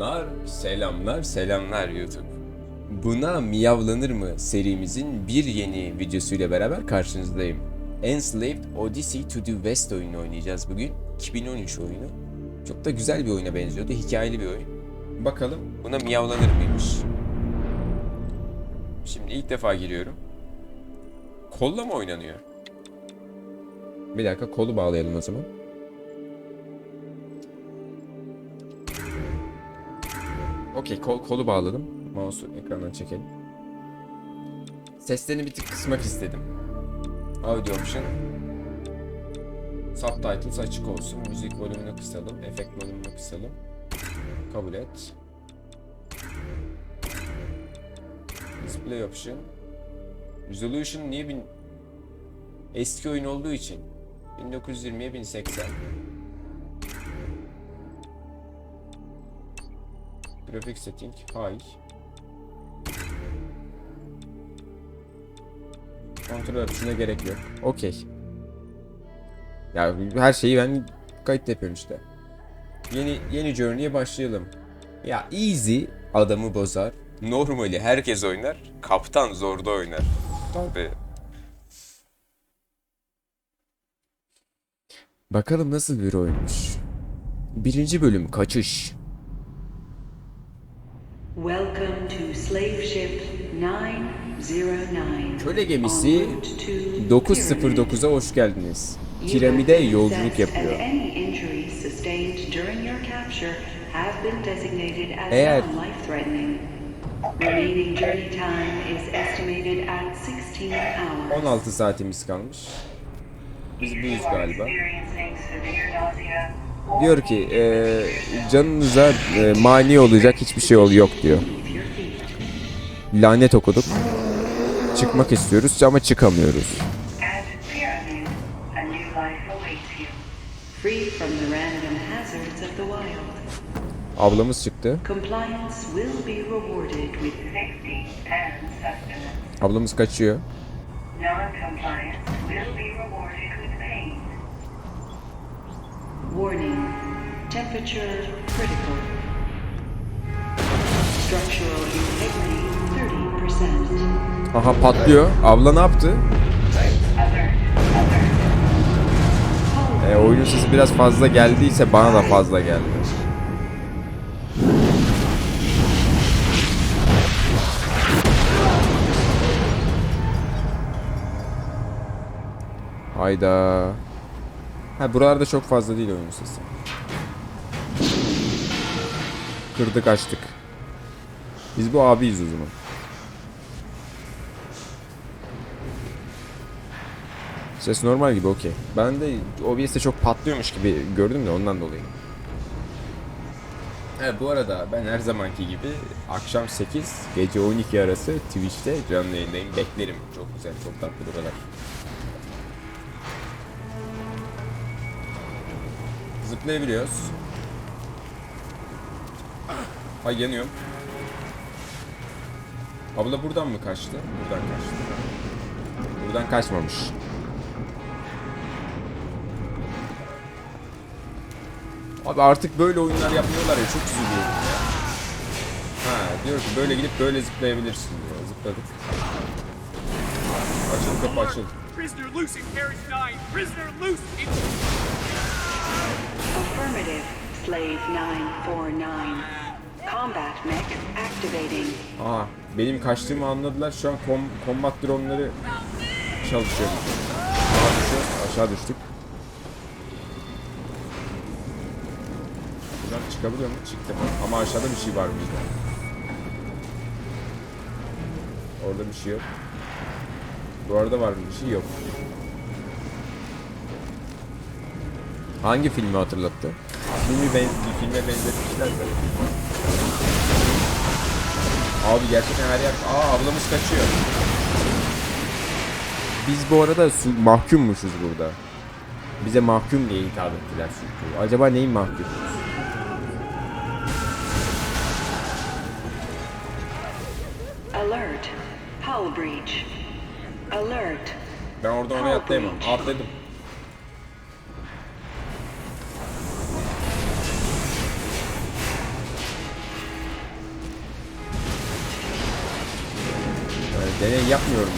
Selamlar, selamlar, selamlar YouTube. Buna miyavlanır mı serimizin bir yeni videosuyla beraber karşınızdayım. Enslaved Odyssey to the West oyunu oynayacağız bugün. 2013 oyunu. Çok da güzel bir oyuna benziyordu. Hikayeli bir oyun. Bakalım buna miyavlanır mıymış? Şimdi ilk defa giriyorum. Kolla mı oynanıyor? Bir dakika kolu bağlayalım o zaman. Okey kol, kolu bağladım. Mouse'u ekrandan çekelim. Seslerini bir tık kısmak istedim. Audio option. Subtitles açık olsun. Müzik volümünü kısalım. Efekt volümünü kısalım. Kabul et. Display option. Resolution niye bin... Eski oyun olduğu için 1920'ye 1080. Grafik setting high. Kontrol açısına gerek yok. Okey. Ya her şeyi ben kayıt yapıyorum işte. Yeni yeni journey'e başlayalım. Ya easy adamı bozar. Normali herkes oynar. Kaptan zorda oynar. Tabii. Bakalım nasıl bir oyunmuş. Birinci bölüm kaçış. Welcome to slave ship 909. Köle gemisi En route to 909'a hoş geldiniz. Piramide yolculuk yapıyor. Eğer-. Remaining journey time is estimated at 16 hours. 16 saatimiz kalmış. Biz buyuz galiba. Diyor ki e, canınıza e, mani olacak hiçbir şey ol yok diyor. Lanet okuduk. Çıkmak istiyoruz ama çıkamıyoruz. Ablamız çıktı. Compliance will be rewarded with 60 and sustenance. Ablamız kaçıyor. Non-compliance will be rewarded with pain. Warning, temperature critical. Structural integrity 30%. Aha patlıyor. Abla ne yaptı? E, oyunun sesi biraz fazla geldiyse bana da fazla geldi. Hayda. Ha buralarda çok fazla değil oyunun sesi. Kırdık açtık. Biz bu abiyiz o zaman. Ses normal gibi okey. Ben de OBS'te çok patlıyormuş gibi gördüm de ondan dolayı. Evet bu arada ben her zamanki gibi akşam 8 gece 12 arası Twitch'te canlı yayındayım. Beklerim. Çok güzel, çok tatlı buralar. Zıplayabiliyoruz. Ay yanıyorum. Abla buradan mı kaçtı? Buradan kaçtı. Buradan kaçmamış. Abi artık böyle oyunlar yapmıyorlar ya çok üzülüyorum ya. Ha diyor ki böyle gidip böyle zıplayabilirsin diyor. Zıpladık. Açıl kapı açıl. Prisoner loose in Carriage 9! Prisoner loose in... Affirmative, Slave 949. Combat mech activating. Aa benim kaçtığımı anladılar. Şu an kom combat drone'ları çalışıyor. Aşağı düşüyoruz. Aşağı düştük. Buradan çıkabiliyor mu? Çıktım. Ama aşağıda bir şey var bizde. Orada bir şey yok. Bu arada var mı bir şey yok. Hangi filmi hatırlattı? Filmi ben bir filme benzetmişler de. Abi gerçekten her yer... Aa ablamız kaçıyor. Biz bu arada su- mahkummuşuz burada. Bize mahkum diye hitap ettiler çünkü. Acaba neyin mahkum? Alert, hull breach. Alert, Ben oradan oraya atlayamam. Atladım. Deney yapmıyorum.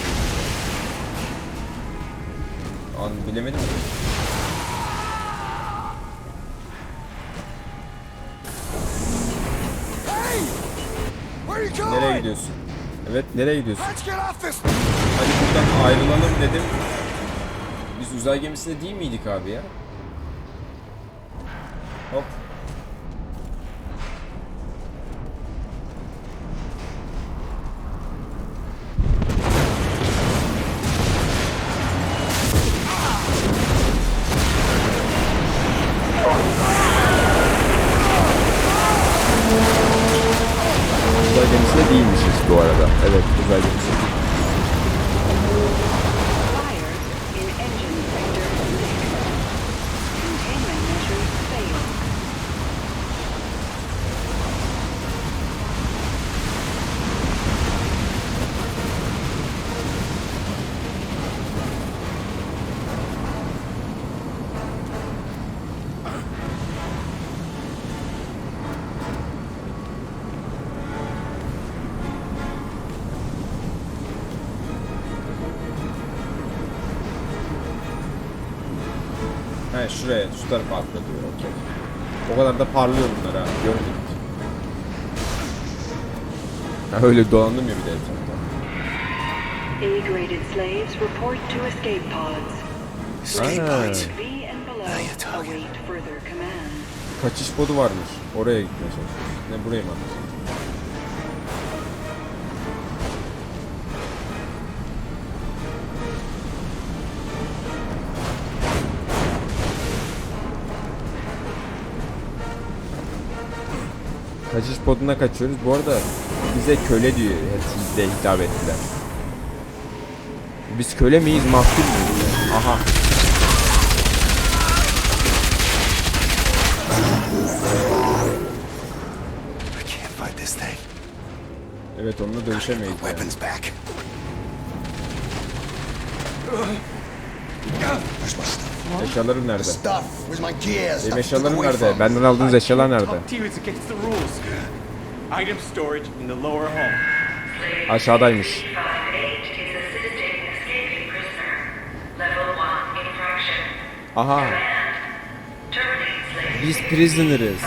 An bilemedim? Nereye gidiyorsun? Evet nereye gidiyorsun? Hadi buradan ayrılalım dedim. Biz uzay gemisinde değil miydik abi ya? Hop. Şuraya, şu tarafa atladı. Okey. O kadar da parlıyor bunlar ha. Gördük. Ha, öyle dolandım ya bir de etrafta. A-graded slaves report to escape pods. Escape pods. V and Now below you're talking. await further command. Kaçış podu varmış. Oraya gitmeye çalışıyoruz. Ne buraya mı atacağız? Kaçış poduna kaçıyoruz. Bu arada bize köle diyor. Hepsi de hitap ettiler. Biz köle miyiz, mahkum muyuz? Aha. Evet onunla dövüşemeyiz. yani. Weapons back. Where's my stuff? Eşyalarım nerede? Stuff. Where's my gears? Benim eşyalarım nerede? Benden aldığınız eşyalar nerede? Talk to you, it's against the rules. Item storage in the lower hall. Aşağıdaymış. 58 is assisting escaping prisoner. Level 1 infraction. Aha. Biz prisoner'ız.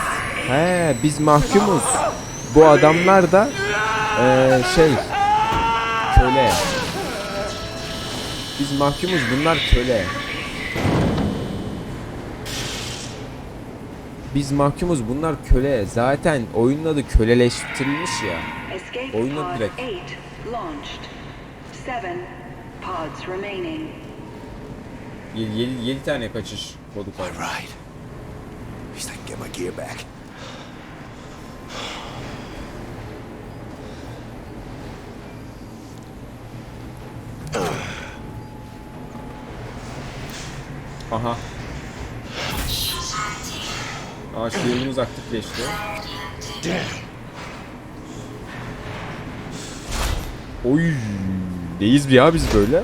He, biz mahkumuz. Bu adamlar da eee, şey köle. Biz mahkumuz, bunlar köle. Biz mahkumuz, bunlar köle. Zaten oyunun adı köleleştirilmiş ya. Oyuna pod direkt. 8 launched. 7 pods remaining. 7 tane kaçış kodu kaldı. Right. Aa shield'ımız aktifleşti. Oy, neyiz bir ya biz böyle?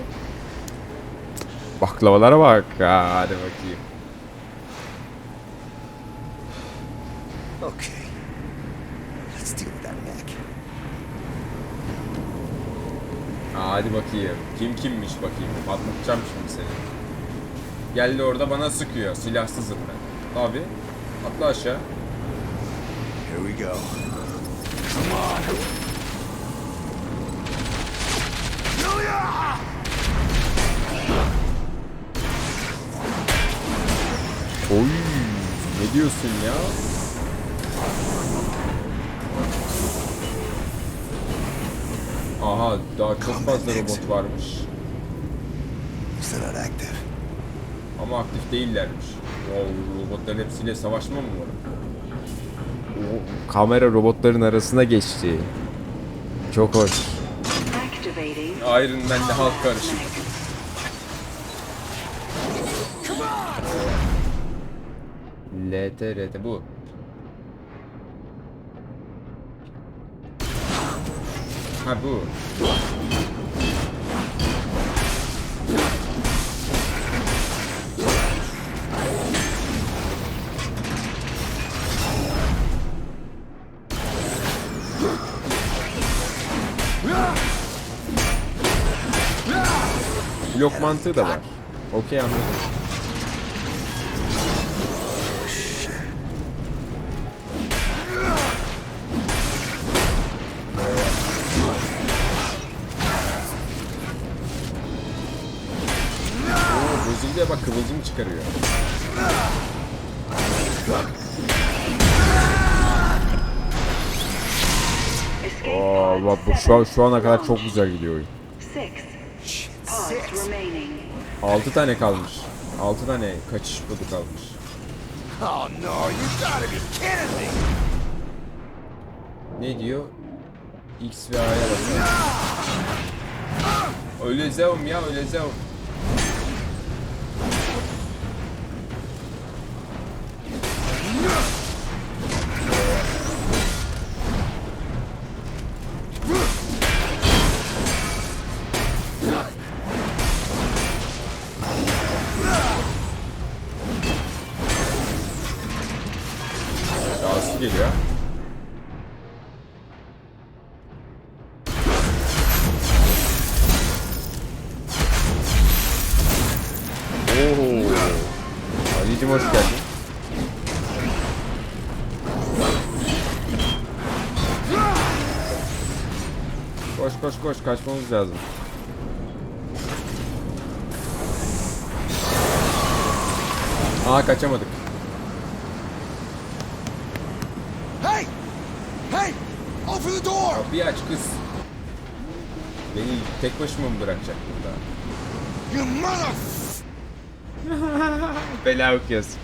Baklavalara bak. Ha, hadi bakayım. Okay. Let's deal with that neck. Ha, hadi bakayım. Kim kimmiş bakayım. Patlatacağım şimdi seni. Geldi orada bana sıkıyor. Silahsızım ben. Abi. Atla aşağı. Here we go. Oy. Ne diyorsun ya? Aha daha çok fazla robot varmış. Ama aktif değillermiş. Wow, robotların hepsiyle savaşma mı var? O kamera robotların arasına geçti. Çok hoş. Iron Man'le halk karışık. LT, RT bu. Ha bu. Blok mantığı da var. Okey anladım. Oo, bozuldu ya bak kıvılcım çıkarıyor. Pod bak bu şu, an- şu ana kadar çok güzel gidiyor oyun. Six Shit, pods six. remaining. 6 tane kalmış. 6 tane kaçış kodu kalmış. Oh no, you gotta be kidding me! Ne diyor? X ve A'ya basın. Öleceğim ya öleceğim. Koş kaçmamız lazım. Aa kaçamadık. Hey! Hey! Open the door! Kapıyı aç kız. Beni tek başıma mı bırakacak burada? You mother... Bela okuyorsun.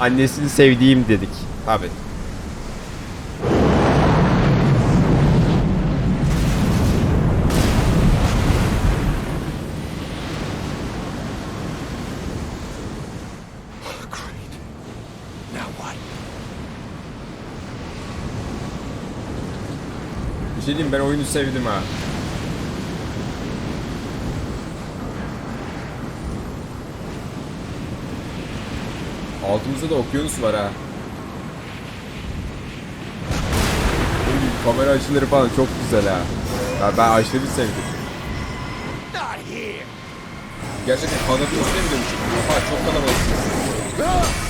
Annesini sevdiğim dedik. Abi. Diyeyim ben oyunu sevdim ha. Altımızda da okyanus var ha. Kamera açıları falan çok güzel ha. Ya ben aşırı sevdim. Gerçekten kanatın üstüne mi dönmüşüm? Oha çok kalabalık.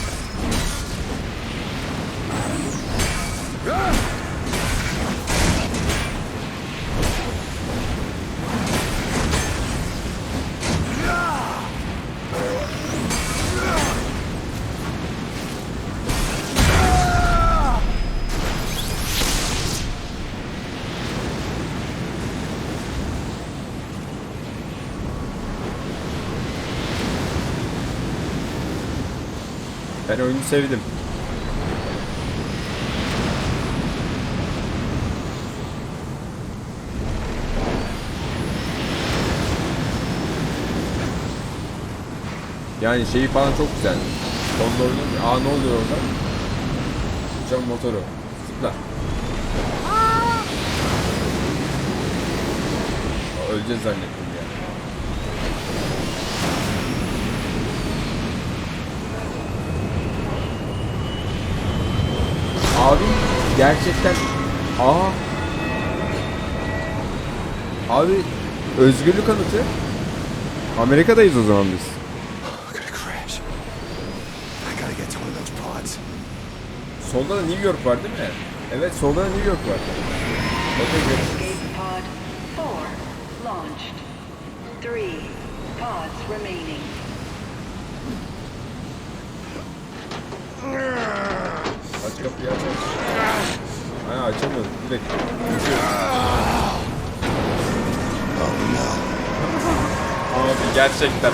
Ben oyunu sevdim. Yani şeyi falan çok güzel. Sonda oyunun... Aa ne oluyor orada? Uçağın motoru. Zıpla. Öleceğiz zannettim Abi gerçekten aa Abi özgürlük anıtı Amerika'dayız o zaman biz. I'm gonna crash. I gotta get to one of those pods. Solda da New York var değil mi? Evet solda da New York var. Bakın görüş- Escape pod four launched. Three pods remaining. Aç kapıyı aç aç. Ha açamıyoruz direkt. Abi gerçekten.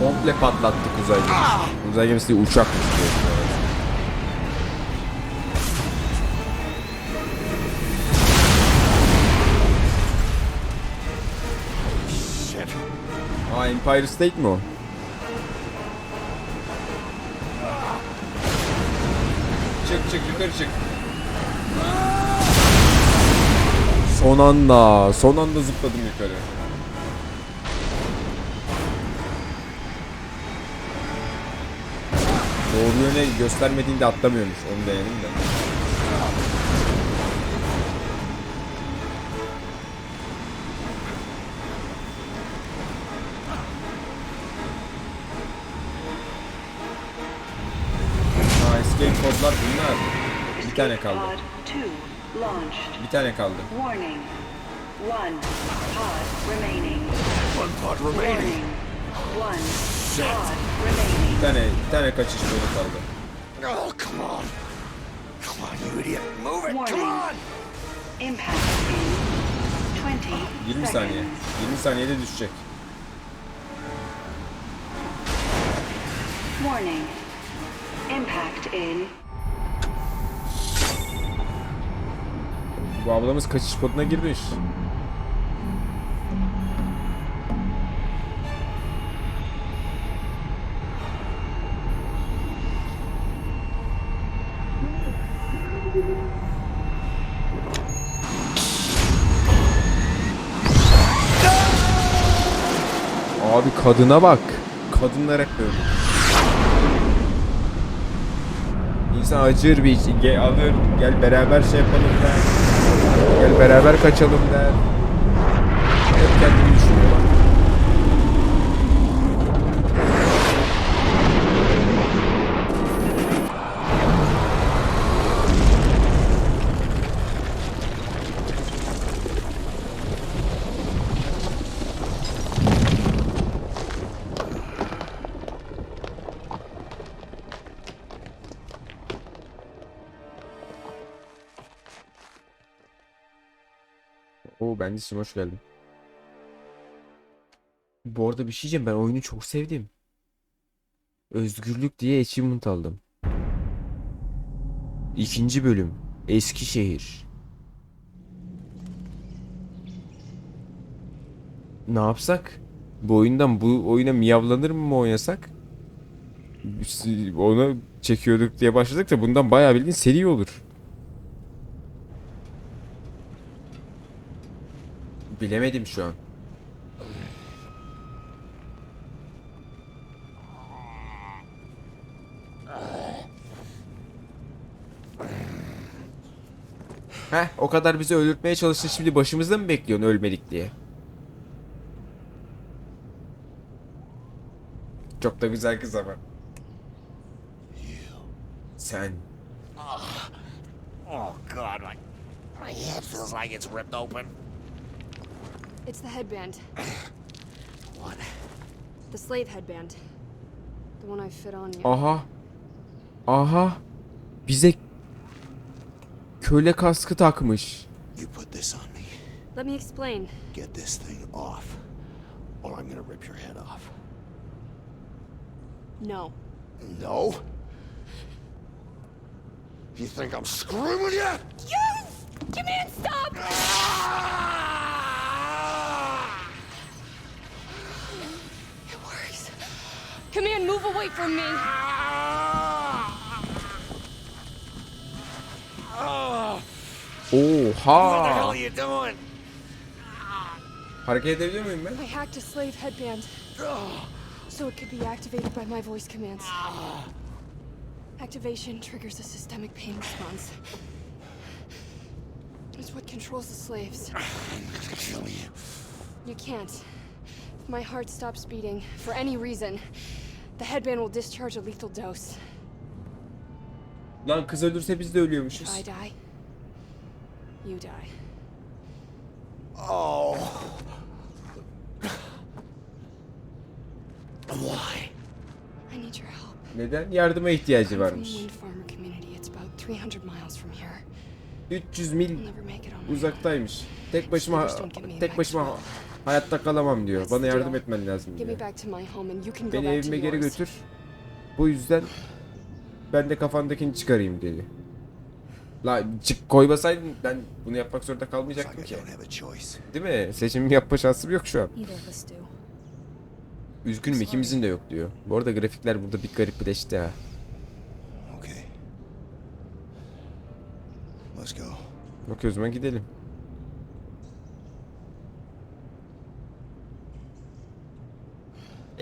Komple patlattık uzay gemisi. Uzay gemisi uçak. Shit. Empire State mi o? Çık çık yukarı çık. Son anda, son anda zıpladım yukarı. Doğru yöne göstermediğinde atlamıyormuş. Onu denedim de. Tane kaldı. Pod 2 launched. Bir tane kaldı. One pod remaining. One pod remaining. One pod remaining. Bir tane, bir tane kaçış yolu kaldı. Oh, come on. Come on, you idiot. Move it. Come on. Impact in 20 20 saniye. seconds. 20 saniyede düşecek. Warning. Impact in Bu ablamız kaçış koduna girmiş. Abi kadına bak. Kadınlar hep böyle. İnsan acır bir için. Gel alır. Gel beraber şey yapalım der. Gel beraber kaçalım der. Oo ben de hoş geldin. Bu arada bir şey diyeceğim ben oyunu çok sevdim. Özgürlük diye achievement aldım. İkinci bölüm. Eskişehir. Ne yapsak? Bu oyundan bu oyuna miyavlanır mı oynasak? Onu çekiyorduk diye başladık da bundan bayağı bildiğin seri olur. Bilemedim şu an. Heh, o kadar bizi öldürtmeye çalıştı şimdi başımızda mı bekliyorsun ölmedik diye? Çok da güzel kız ama. Sen. Oh god, my my head feels like it's ripped open. It's the headband. What? The slave headband. The one I fit on you. Aha. Aha. Bize köle kaskı takmış. You put this on me. Let me explain. Get this thing off, or I'm gonna rip your head off. No. No? You think I'm screwing with you? You! Come in, stop! Ah! Come in, move away from me. Oh. What the hell Oha. are you doing? Hareket edebiliyor muyum ben? I hacked a slave headband. So it could be activated by my voice commands. Activation triggers a systemic pain response. It's what controls the slaves. I'm gonna kill you. You can't. If my heart stops beating, for any reason, the headband will discharge a lethal dose. Lan kız ölürse biz de If ölüyormuşuz. I die, you die. Oh. Why? I need your help. Neden? Yardıma ihtiyacı varmış. Wind Farmer community. It's about 300 miles from here. 300 mil uzaktaymış. Tek başıma tek başıma hayatta kalamam diyor. Bana yardım etmen lazım diyor. Beni evime geri götür. Bu yüzden ben de kafandakini çıkarayım dedi. La çık koymasaydın ben bunu yapmak zorunda kalmayacaktım ki. Değil mi? Seçim yapma şansım yok şu an. Üzgünüm ikimizin de yok diyor. Bu arada grafikler burada bir garipleşti ha. Okay. Let's go. Okey o zaman gidelim.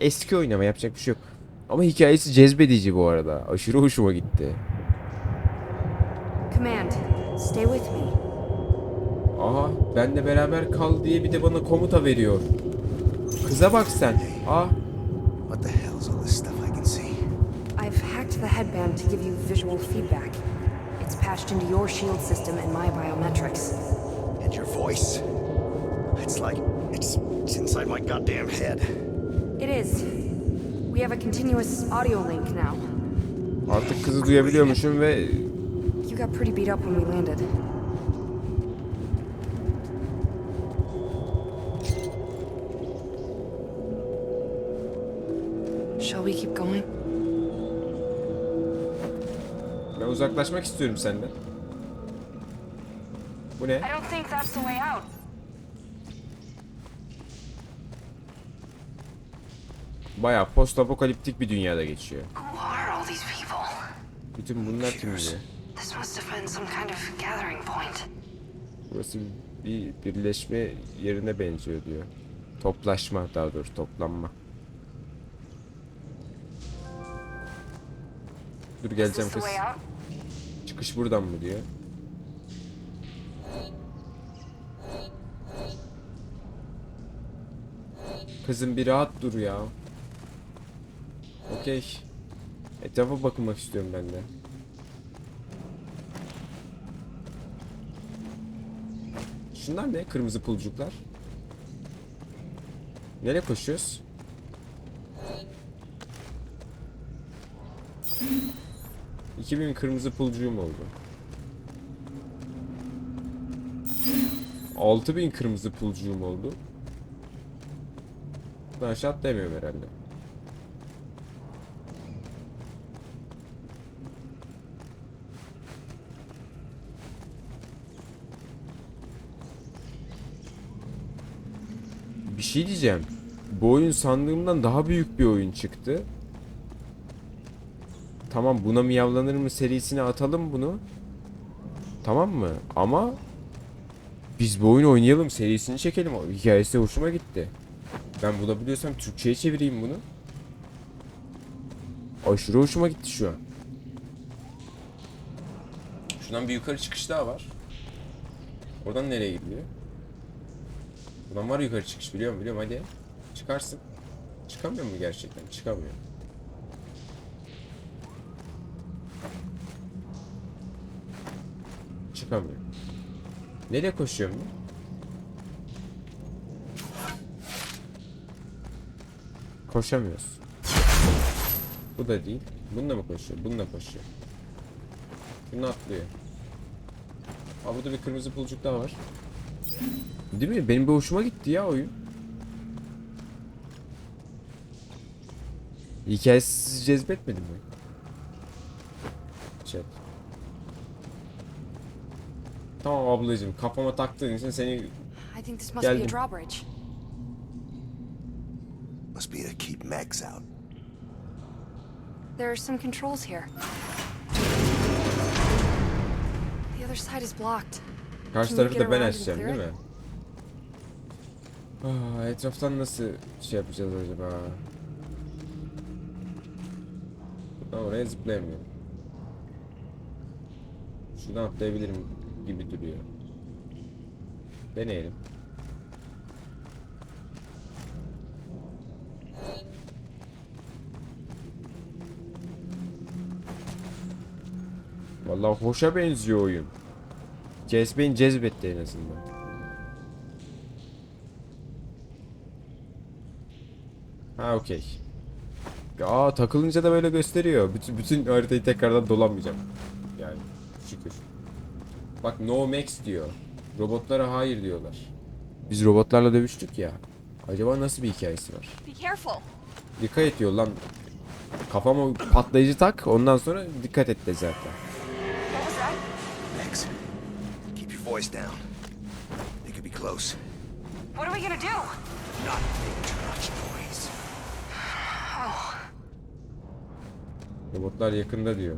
Eski oynama yapacak bir şey yok. Ama hikayesi cezbedici bu arada. Aşırı hoşuma gitti. Command, stay with me. Aha benle beraber kal diye bir de bana komuta veriyor. Kıza bak sen. Aa What the hell's all this stuff I can see? I've hacked the headband to give you visual feedback. It's patched into your shield system and my biometrics. And your voice. It's like it's, it's inside my goddamn head. It is. We have a continuous audio link now. Artık kızı duyabiliyormuşum ve You got pretty beat up when we landed. Shall we keep going? ben uzaklaşmak istiyorum senden. Bu ne? I don't think that's the way out. Bayağı post apokaliptik bir dünyada geçiyor. Bütün bunlar kim diye. This must have been some kind of gathering point. Burası bir birleşme yerine benziyor diyor. Toplaşma daha doğrusu toplanma. Dur geleceğim kız. Çıkış buradan mı diyor. Kızım bir rahat dur ya. Okey. Etrafa bakınmak istiyorum ben de. Şunlar ne? Kırmızı pulcuklar. Nereye koşuyoruz? İki bin kırmızı pulcuğum oldu. 6000 kırmızı pulcuğum oldu. Ben aşağı atlayamıyorum herhalde. Bir şey diyeceğim. Bu oyun sandığımdan daha büyük bir oyun çıktı. Tamam buna miyavlanır mı serisine atalım bunu. Tamam mı? Ama biz bu oyunu oynayalım serisini çekelim. Hikayesi hoşuma gitti. Ben bulabiliyorsam Türkçe'ye çevireyim bunu. Aşırı hoşuma gitti şu an. Şuradan bir yukarı çıkış daha var. Oradan nereye gidiyor? Buradan var yukarı çıkış biliyorum biliyorum hadi. Çıkarsın. Çıkamıyor mu gerçekten? Çıkamıyor. Çıkamıyor. Nereye koşuyorum ben? Koşamıyoruz. Bu da değil. Bununla mı koşuyor? Bununla koşuyor. Bunu atlıyor. Aa burada bir kırmızı pulcuk daha var. Değil mi? Benim bir hoşuma gitti ya oyun. Hikayesi cezbetmedi mi? Chat. Tamam ablacığım kafama taktığın için seni I think this must be a Geldim. drawbridge. Must be to keep Max out. There are some controls here. The other side is blocked. karşı tarafı da ben açacağım değil mi? Aa, etraftan nasıl şey yapacağız acaba? Buradan oraya zıplayamıyorum. Şuradan atlayabilirim gibi duruyor. Deneyelim. Vallahi hoşa benziyor oyun. Cezbeyin cezbetti en azından. Ha okey. Aa takılınca da böyle gösteriyor. Bütün bütün haritayı tekrardan dolanmayacağım. Yani şükür. Bak no max diyor. Robotlara hayır diyorlar. Biz robotlarla dövüştük ya. Acaba nasıl bir hikayesi var? Be careful. Dikkat et diyor lan. Kafama patlayıcı tak ondan sonra dikkat et de zaten. Max, keep your voice down. They could be close. What are we gonna do? Not too much Robotlar yakında diyor.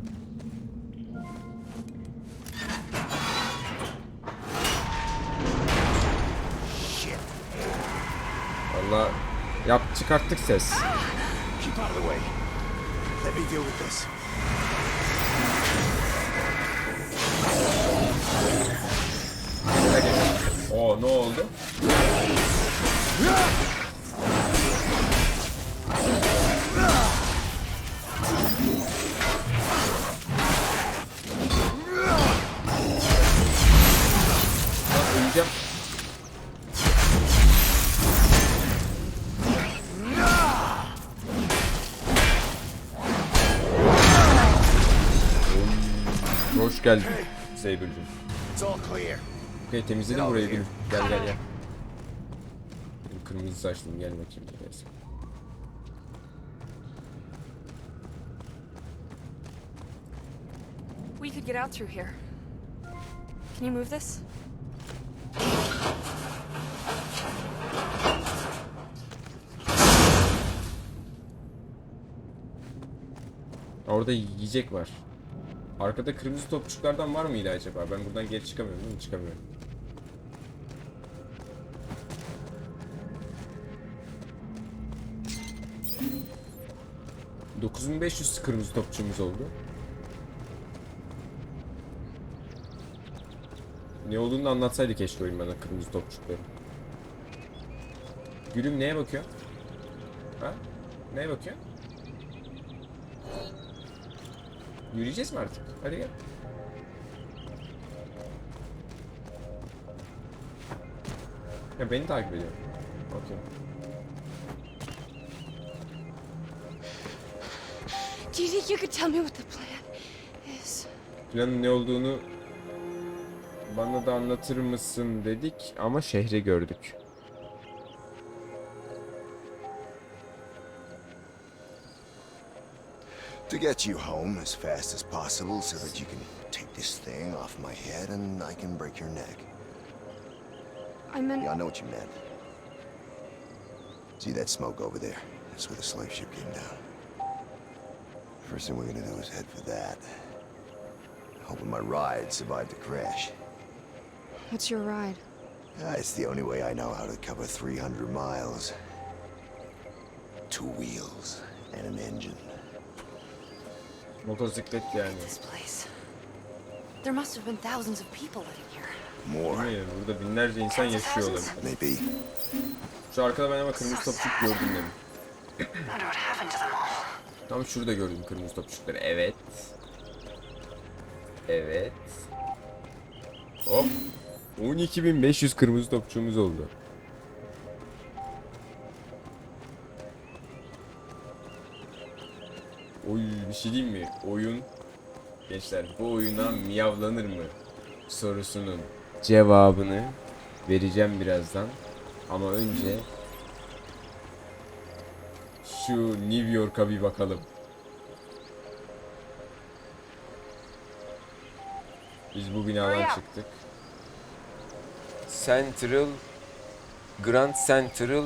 Valla yap çıkarttık ses. Keep out of diyeceğim. Hoş geldin Saber'cim. Okey temizledim burayı gülüm. Gel gel gel. Kırmızı saçlım gel bakayım. Gelsin. We could get out through here. Can you move this? Orada yiyecek var. Arkada kırmızı topçuklardan var mıydı acaba? Ben buradan geri çıkamıyorum değil mi? Çıkamıyorum. ...9500 kırmızı topçumuz oldu. Ne olduğunu anlatsaydı keşke oyun bana kırmızı topçukları. Gülüm neye bakıyor? Ha? Neye bakıyor? Yürüyeceğiz mi artık? Hadi gel. Ya beni takip ediyor. Okey. Do you think you could tell me what the plan is? Planın ne olduğunu bana da anlatır mısın dedik ama şehri gördük. To get you home as fast as possible so that you can take this thing off my head and I can break your neck. I meant Yeah, I know what you meant. See that smoke over there? That's where the slave ship came down. First thing we're gonna do is head for that. Hoping my ride survived the crash. what's your ride? Ah, it's the only way I know how to cover 300 miles. Two wheels and an engine. Motosiklet yani. This place. There must have been thousands of people living here. More? Burada binlerce insan yaşıyor olabilir. maybe. Şu arkada ben ama kırmızı topçuk gördüm dedim. Wonder what happened to them all. Tam şurada gördüm kırmızı topçukları. Evet. Evet. Hop. 12.500 kırmızı topçuğumuz oldu. Oy bir şey diyeyim mi? Oyun gençler bu oyuna miyavlanır mı sorusunun cevabını vereceğim birazdan. Ama önce şu New York'a bir bakalım. Biz bu binadan çıktık. Central Grand Central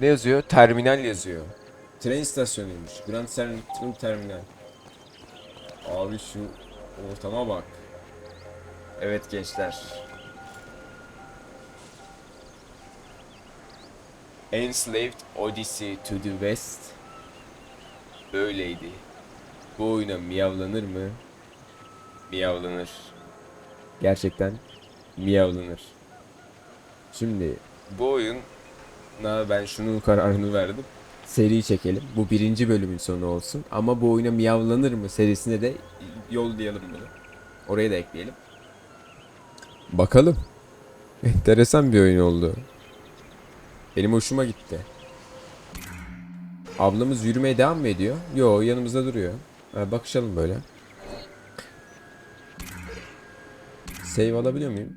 ne yazıyor? Terminal yazıyor. Tren istasyonuymuş. Grand Central Terminal. Abi şu ortama bak. Evet gençler. Enslaved Odyssey to the West böyleydi. Bu oyuna miyavlanır mı? Miyavlanır. Gerçekten miyavlanır. Şimdi bu oyuna ben şunun kararını verdim. Seri çekelim. Bu birinci bölümün sonu olsun. Ama bu oyuna miyavlanır mı serisine de yollayalım bunu. Oraya da ekleyelim. Bakalım. Enteresan bir oyun oldu. Benim hoşuma gitti. Ablamız yürümeye devam mı ediyor? Yo yanımızda duruyor. Ha, bakışalım böyle. Save alabiliyor muyum?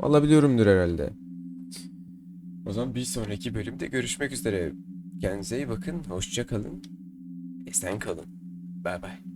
Alabiliyorumdur herhalde. O zaman bir sonraki bölümde görüşmek üzere. Kendinize iyi bakın. Hoşça kalın. Esen kalın. Bay bay.